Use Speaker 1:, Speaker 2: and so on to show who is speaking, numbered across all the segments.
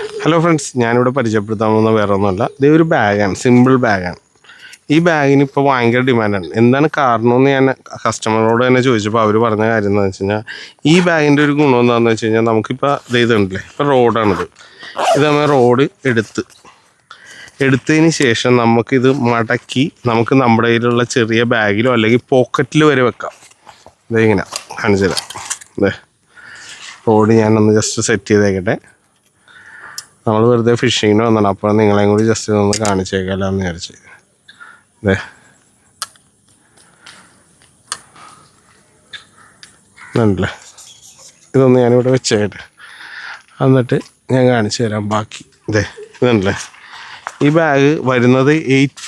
Speaker 1: Hello friends ഞാനിവിടെ പരിചയപ്പെടുത്താൻ പോകുന്ന വേറെ ഒന്നുമല്ല ഒരു ബാഗാണ് സിമ്പിൾ ബാഗാണ് ഈ ബാഗിന് ഇപ്പോൾ ഭയങ്കര ഡിമാൻഡാണ് എന്താണ് കാരണമെന്ന് ഞാൻ കസ്റ്റമറോട് തന്നെ ചോദിച്ചപ്പോൾ അവർ പറഞ്ഞ കാര്യം എന്താണെന്ന് വെച്ച് കഴിഞ്ഞാൽ ഈ ബാഗിന്റെ ഒരു ഗുണം എന്താണെന്ന് വെച്ച് കഴിഞ്ഞാൽ നമുക്കിപ്പോൾ ഇത് ഇതുണ്ടല്ലേ ഇപ്പോൾ റോഡാണിത് ഇത് നമ്മൾ റോഡ് എടുത്ത് എടുത്തതിന് ശേഷം നമുക്കിത് മടക്കി നമുക്ക് നമ്മുടെ കയ്യിലുള്ള ചെറിയ ബാഗിലോ അല്ലെങ്കിൽ പോക്കറ്റിൽ വരെ വെക്കാം. ഇതെങ്ങനെയാണ് കാണിച്ചു തരാം അതെ റോഡ് ഞാനൊന്ന് ജസ്റ്റ് സെറ്റ് ചെയ്തേക്കട്ടെ. നമ്മൾ വെറുതെ ഫിഷിങ്ങിന് വന്നാണ് അപ്പോൾ നിങ്ങളെയും കൂടി ജസ്റ്റ് ഒന്ന് കാണിച്ചേക്കാമല്ലോ എന്ന് വിചാരിച്ച്. അതെ ണ്ടല്ലേ ഇതൊന്ന് ഞാനിവിടെ വെച്ചേട്ടെ എന്നിട്ട് ഞാൻ കാണിച്ചു തരാം ബാക്കി. ഇതേ ഇതുണ്ടല്ലേ ഈ ബാഗ് വരുന്നത് എയ്റ്റ്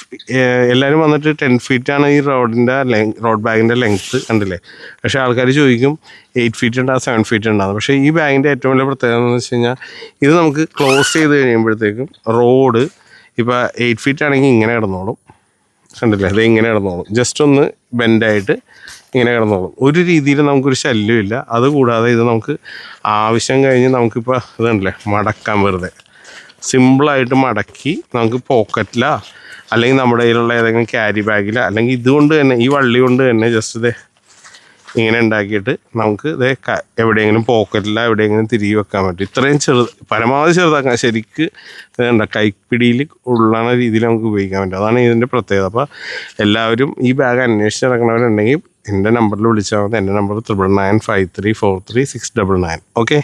Speaker 1: എല്ലാവരും വന്നിട്ട് ടെൻ ഫീറ്റാണ് ഈ റോഡിന്റെ ലെങ് റോഡ് ബാഗിന്റെ ലെങ്ത്ത് കണ്ടില്ലേ? പക്ഷേ ആൾക്കാർ ചോദിക്കും എയ്റ്റ് ഫീറ്റ് ഉണ്ടാകും സെവൻ ഫീറ്റ് ഉണ്ടാകും പക്ഷേ ഈ ബാഗിന്റെ ഏറ്റവും വലിയ പ്രത്യേകത എന്ന് വെച്ച് കഴിഞ്ഞാൽ ഇത് നമുക്ക് ക്ലോസ് ചെയ്ത് കഴിയുമ്പോഴത്തേക്കും റോഡ് ഇപ്പോൾ എയ്റ്റ് ഫീറ്റ് ആണെങ്കിൽ ഇങ്ങനെ കിടന്നോളും. കണ്ടില്ലേ? അത് ഇങ്ങനെ കിടന്നോളും. ജസ്റ്റ് ഒന്ന് ബെൻഡായിട്ട് ഇങ്ങനെ കിടന്നോളും. ഒരു രീതിയിൽ നമുക്കൊരു ശല്യമില്ല. അതുകൂടാതെ ഇത് നമുക്ക് ആവശ്യം കഴിഞ്ഞ് നമുക്കിപ്പോൾ ഇതുണ്ടല്ലേ മടക്കാൻ വെറുതെ. സിമ്പിളായിട്ട് മടക്കി നമുക്ക് പോക്കറ്റിലാ അല്ലെങ്കിൽ നമ്മുടെ കയ്യിലുള്ള ഏതെങ്കിലും ക്യാരി ബാഗിലാ അല്ലെങ്കിൽ ഇതുകൊണ്ട് തന്നെ ഈ വള്ളി കൊണ്ട് തന്നെ ജസ്റ്റ് ഇതേ ഇങ്ങനെ ഉണ്ടാക്കിയിട്ട് നമുക്ക് ഇതേ എവിടെയെങ്കിലും പോക്കറ്റിലാ എവിടെയെങ്കിലും തിരികെ വെക്കാൻ പറ്റും. ഇത്രയും ചെറുത് പരമാവധി ചെറുതാക്കാൻ ശരിക്ക് വേണ്ട കൈപ്പിടിയിൽ ഉള്ളാണ രീതിയിൽ നമുക്ക് ഉപയോഗിക്കാൻ പറ്റും. അതാണ് ഇതിന്റെ പ്രത്യേകത. അപ്പോൾ എല്ലാവരും ഈ ബാഗ് അന്വേഷിച്ച് നടക്കണവരുണ്ടെങ്കിൽ എന്റെ നമ്പറിൽ വിളിച്ചാൽ മതി. എന്റെ number triple nine five three four three six double nine okay